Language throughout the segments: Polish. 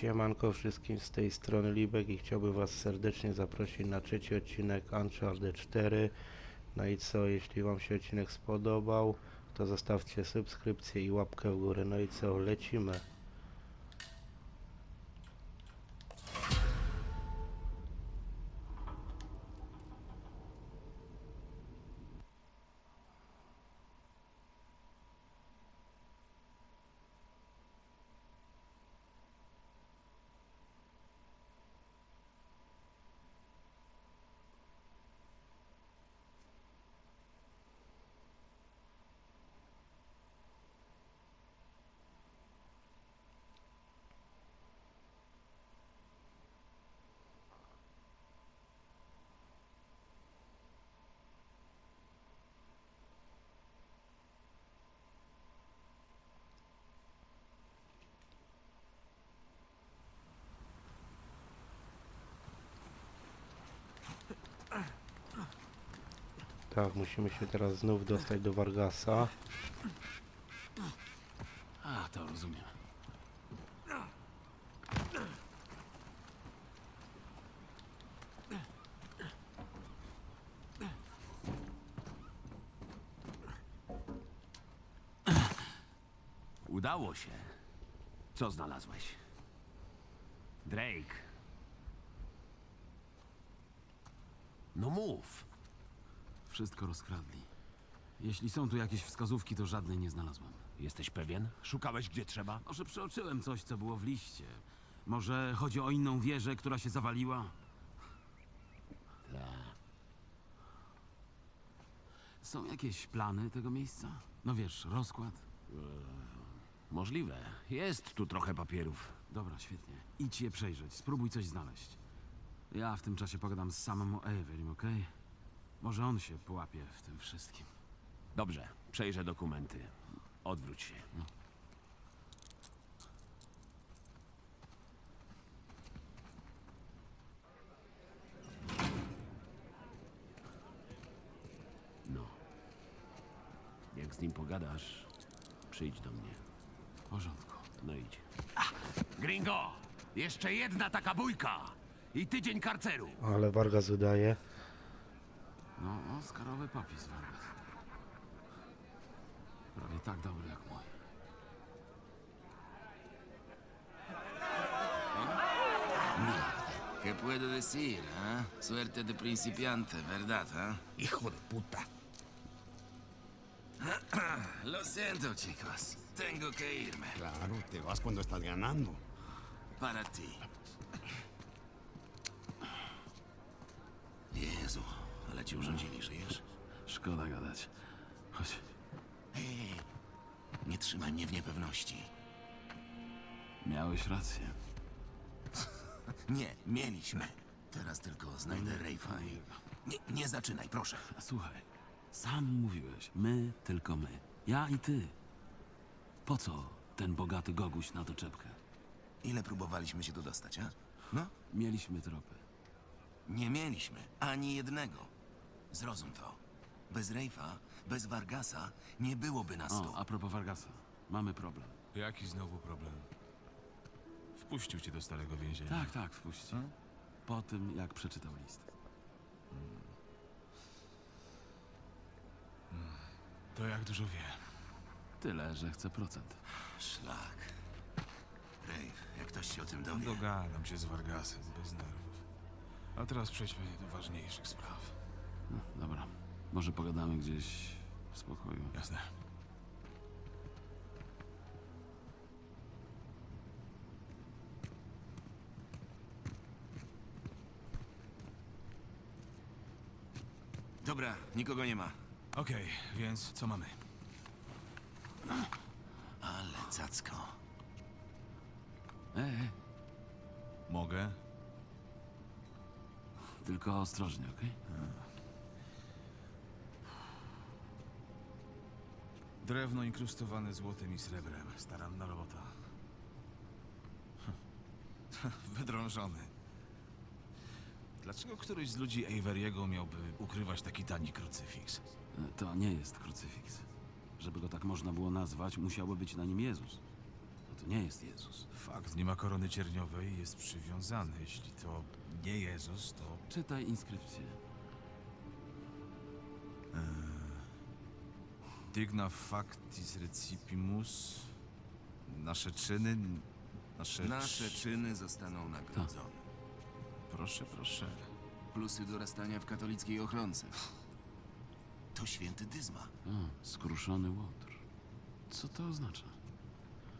Siemanko wszystkim z tej strony Libek i chciałbym Was serdecznie zaprosić na trzeci odcinek Uncharted 4. No i co, jeśli Wam się odcinek spodobał, to zostawcie subskrypcję i łapkę w górę. No i co, lecimy. Tak, musimy się teraz znów dostać do Vargasa. A, to rozumiem. Udało się. Co znalazłeś? Drake. No mów. Wszystko rozkradli. Jeśli są tu jakieś wskazówki, to żadnej nie znalazłem. Jesteś pewien? Szukałeś gdzie trzeba? Może przeoczyłem coś, co było w liście. Może chodzi o inną wieżę, która się zawaliła? Tak. Są jakieś plany tego miejsca? No wiesz, rozkład? Możliwe. Jest tu trochę papierów. Dobra, świetnie. Idź je przejrzeć, spróbuj coś znaleźć. Ja w tym czasie pogadam z samym Averim, okej? Może on się połapie w tym wszystkim. Dobrze, przejrzę dokumenty. Odwróć się. No. Jak z nim pogadasz, przyjdź do mnie. W porządku. No idź. Gringo! Jeszcze jedna taka bójka! I tydzień karceru! Ale Vargas udaje. No, Oskarowy papis, Vargas. Prawie tak dobry jak mój. ¿Qué puedo decir, ah? Suerte de principiante, ¿verdad, ah? Hijo de puta. Lo siento, chicos. Tengo que irme. Claro, te vas cuando estás ganando. Para ti. Ale ci urządzili, żyjesz? Szkoda gadać. Chodź. Hej, nie trzymaj mnie w niepewności. Miałeś rację. Nie, mieliśmy. Teraz tylko znajdę Rafe'a i... Nie, nie zaczynaj, proszę. A Słuchaj, sam mówiłeś, my, tylko my. Ja i ty. Po co ten bogaty goguś na doczepkę? Ile próbowaliśmy się tu dostać, a? No, Mieliśmy tropy. nie mieliśmy. Ani jednego. Zrozum to. Bez Rafe'a, bez Vargasa nie byłoby nas tu. O, a propos Vargasa. Mamy problem. Jaki znowu problem? Wpuścił cię do starego więzienia. Tak, tak, wpuści. Po tym, jak przeczytał list. To jak dużo wie. Tyle, że chce procent. Szlak. Rafe, jak ktoś się o tym dowie... Dogadam się z Vargasem, bez nerwów. A teraz przejdźmy do ważniejszych spraw. No, dobra. Może pogadamy gdzieś w spokoju. Jasne. Dobra, nikogo nie ma. Okej, więc co mamy? Ale cacko. Ej, ej, Mogę? tylko ostrożnie, okej? Drewno inkrustowane złotem i srebrem. Staranna robota. Wydrążony. Dlaczego któryś z ludzi Averiego miałby ukrywać taki tani krucyfiks? E, To nie jest krucyfiks. Żeby go tak można było nazwać, musiałby być na nim Jezus. To to nie jest Jezus. Fakt, nie ma korony cierniowej, jest przywiązany. Jeśli to nie Jezus, to Czytaj inskrypcję. Digna factis recipimus, nasze czyny, nasze... Nasze czyny zostaną nagrodzone. Proszę, proszę. Plusy dorastania w katolickiej ochronce. To święty Dyzma. A, skruszony łotr. Co to oznacza?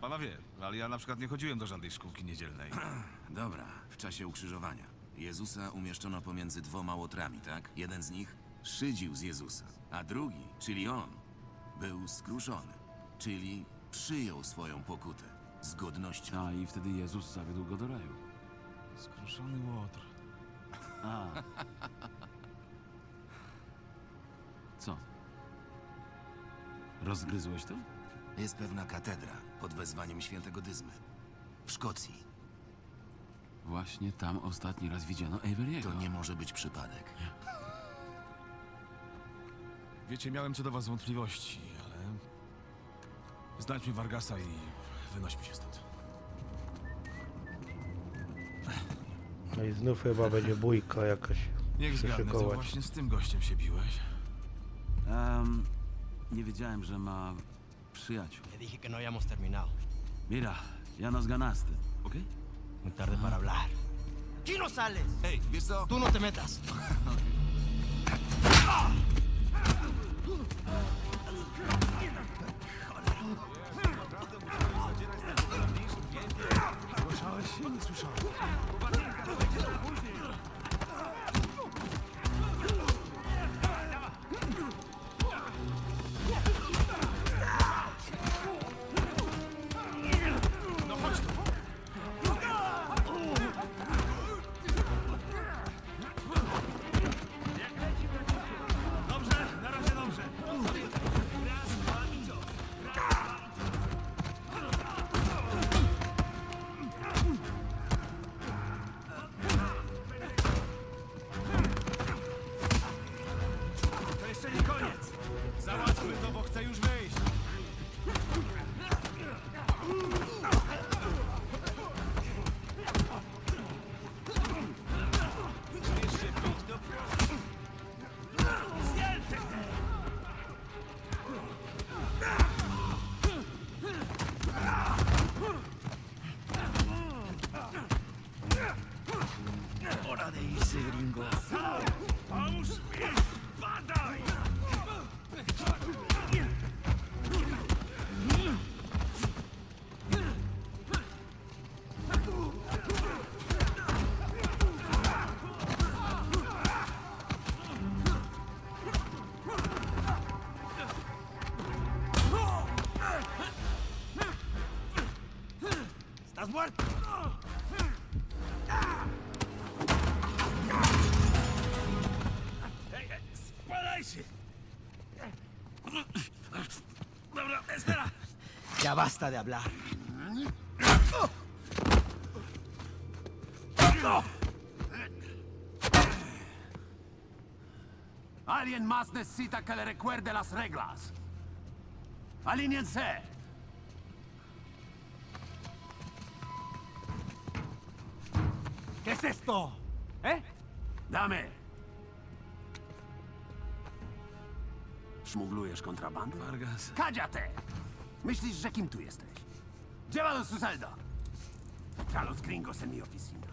Panowie, ale ja na przykład nie chodziłem do żadnej szkółki niedzielnej. Dobra, w czasie ukrzyżowania. Jezusa umieszczono pomiędzy dwoma łotrami, tak? Jeden z nich szydził z Jezusa, a drugi, czyli on, był skruszony, czyli przyjął swoją pokutę z godnością. A i wtedy Jezus zawiódł go do raju. Skruszony łotr. A. Co? Rozgryzłeś to? Jest pewna katedra pod wezwaniem świętego Dyzmy. W Szkocji. Właśnie tam ostatni raz widziano Averiego. To nie może być przypadek. Wiecie, miałem co do was wątpliwości. Znajdźmy Vargasa i wynośmy się stąd. No i znów chyba będzie bójka jakaś. Niech zgadnę, to właśnie z tym gościem się biłeś. Em, nie wiedziałem, że ma przyjaciół. Te dije que no habíamos terminado. Mira, ya nos ganaste, ¿ok? Muy tarde para hablar. ¡Aquí no sales! Ej, wiesz co? ¡Tú no te metas! To Северинго. Ya basta de hablar. Alguien más necesita que le recuerde las reglas. Alíñense. ¿Qué es esto? ¿Eh? Damy. Szmuglujesz kontrabandę? Vargas. Cállate! Myślisz, że kim tu jesteś? Llévalo su celda. A los gringos en mi oficina.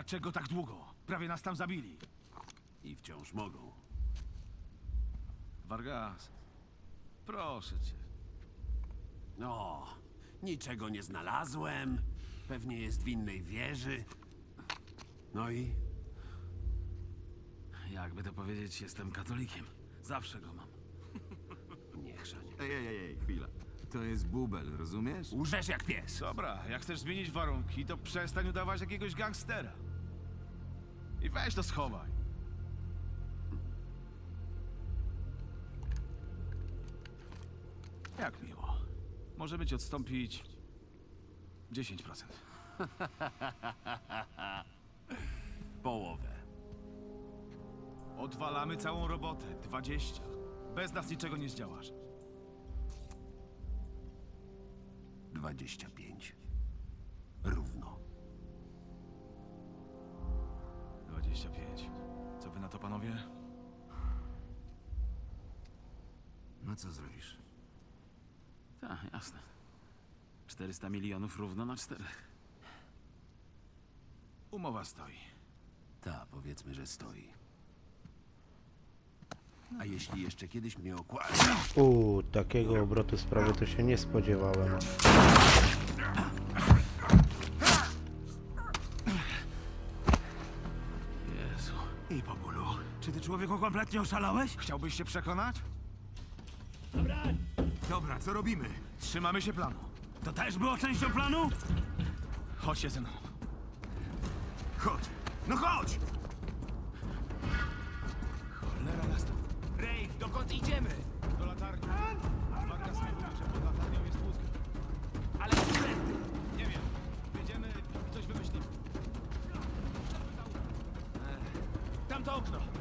Dlaczego tak długo? Prawie nas tam zabili. I wciąż mogą. Vargas, proszę cię. No, niczego nie znalazłem. Pewnie jest w innej wieży. No i? Jakby to powiedzieć, jestem katolikiem. Zawsze go mam. Nie chrzanie. Ej, ej, ej, chwila. To jest bubel, rozumiesz? Łżesz jak pies. Dobra, jak chcesz zmienić warunki, to przestań udawać jakiegoś gangstera. I weź to schowaj. Jak miło. Możemy ci odstąpić 10%. Połowę. Odwalamy całą robotę. 20. Bez nas niczego nie zdziałasz. 25. 25. Co wy na to, panowie? No co zrobisz? Tak, jasne. 400 milionów równo na czterech. Umowa stoi. Ta, powiedzmy, że stoi. A jeśli jeszcze kiedyś mnie okłada... Uuu, takiego obrotu sprawy to się nie spodziewałem. Człowieku kompletnie oszalałeś? Chciałbyś się przekonać? Dobra, co robimy? Trzymamy się planu. To też było częścią planu? Chodźcie ze mną. Chodź! No chodź! Cholera jasna. Rave, dokąd idziemy? Do latarni. Mówił, że pod latarnią jest łódka. Ale którędy? Nie wiem. Jedziemy i coś wymyślimy. Tamto okno.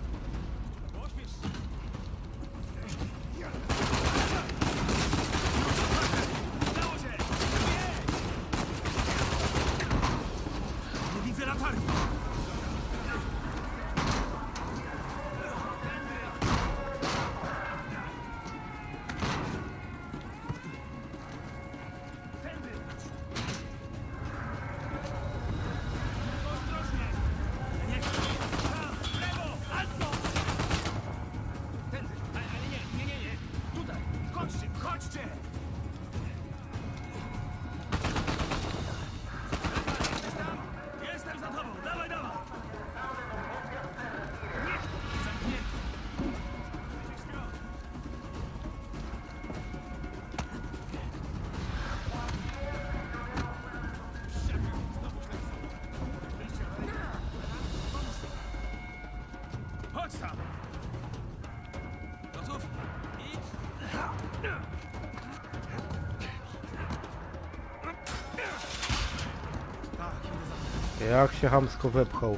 Jak się hamsko wepchał.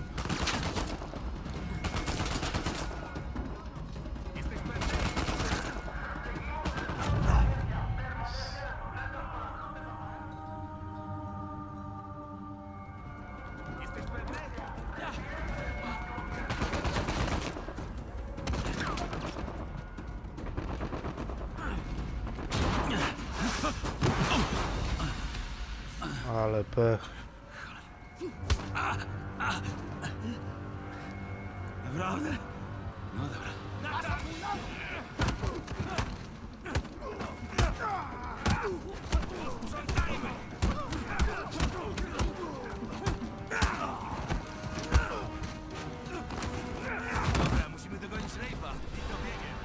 Ale pech. Naprawdę? No dobra. Dobra, musimy dogonić Rejfa. I to biegiem.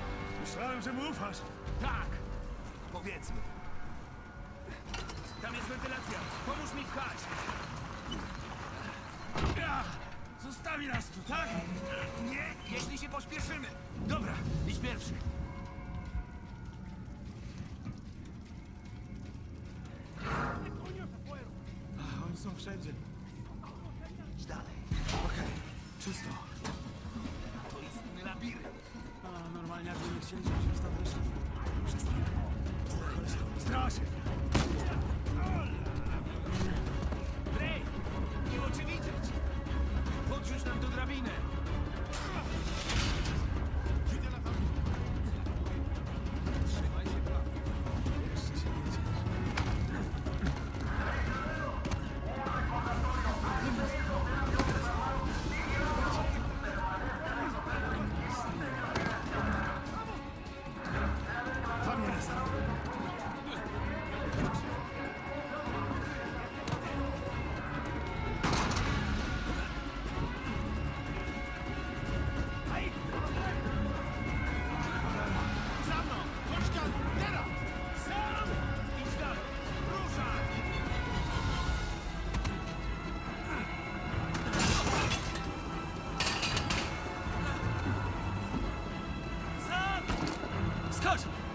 Myślałem, że mu ufasz. Tak! Powiedzmy. Tam jest wentylacja. Pomóż mi wchać. Zostawi nas tu, tak? Nie, jeśli się pośpieszymy. Dobra, idź pierwszy. Oni są wszędzie. Idź dalej. Okej, czysto. To istny labirynt. A, normalnie jakby nie chcieli, żebyśmy stąd wyszli. Przestań. Straszy! minę!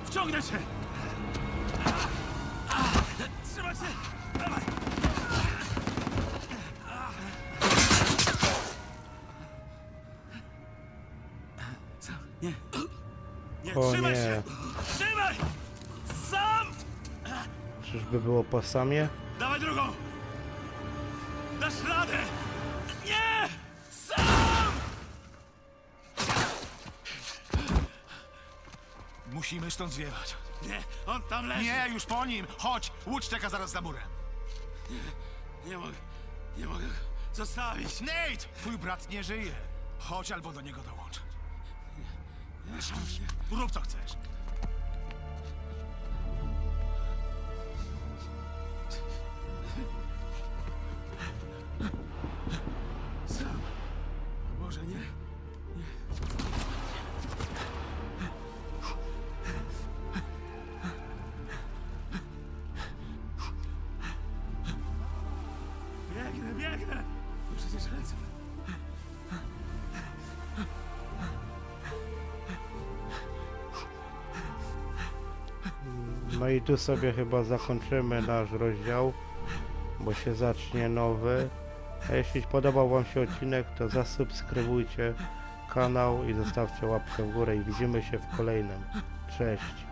Wciągnę cię! Trzymaj się! Dawaj! Co? Nie. Nie, O trzymaj nie. się! Trzymaj! Sam! Czyżby było po samie? Musimy stąd zwiewać. Nie, on tam leży! Nie, już po nim! Chodź! Łódź czeka zaraz za murem. Nie mogę, nie mogę go zostawić! Nate! Twój brat nie żyje. Chodź albo do niego dołącz. Rób co chcesz. No i tu sobie chyba zakończymy nasz rozdział, bo się zacznie nowy. A jeśli podobał Wam się odcinek, to zasubskrybujcie kanał i zostawcie łapkę w górę i widzimy się w kolejnym. Cześć!